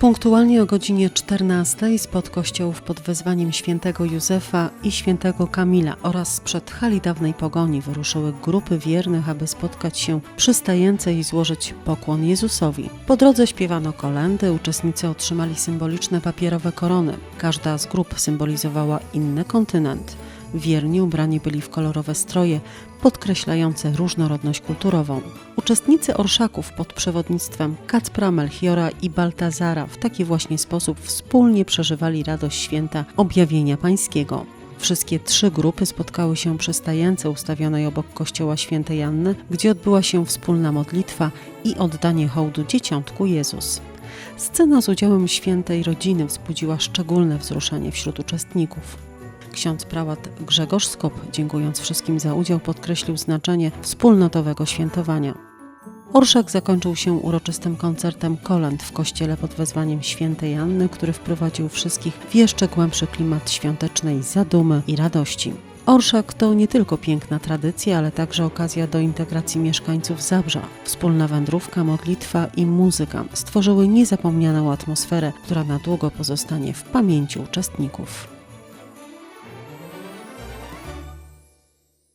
Punktualnie o godzinie 14 spod kościołów pod wezwaniem świętego Józefa i świętego Kamila oraz sprzed hali dawnej pogoni wyruszyły grupy wiernych, aby spotkać się przy stajence i złożyć pokłon Jezusowi. Po drodze śpiewano kolendy, uczestnicy otrzymali symboliczne papierowe korony. Każda z grup symbolizowała inny kontynent. Wierni ubrani byli w kolorowe stroje, podkreślające różnorodność kulturową. Uczestnicy orszaków pod przewodnictwem Kacpra, Melchiora i Baltazara w taki właśnie sposób wspólnie przeżywali radość święta objawienia pańskiego. Wszystkie trzy grupy spotkały się przy stajence ustawionej obok kościoła świętej Anny, gdzie odbyła się wspólna modlitwa i oddanie hołdu dzieciątku Jezus. Scena z udziałem świętej rodziny wzbudziła szczególne wzruszenie wśród uczestników. Ksiądz prałat Grzegorz Skop, dziękując wszystkim za udział, podkreślił znaczenie wspólnotowego świętowania. Orszak zakończył się uroczystym koncertem kolęd w kościele pod wezwaniem świętej Anny, który wprowadził wszystkich w jeszcze głębszy klimat świątecznej zadumy i radości. Orszak to nie tylko piękna tradycja, ale także okazja do integracji mieszkańców Zabrza. Wspólna wędrówka, modlitwa i muzyka stworzyły niezapomnianą atmosferę, która na długo pozostanie w pamięci uczestników.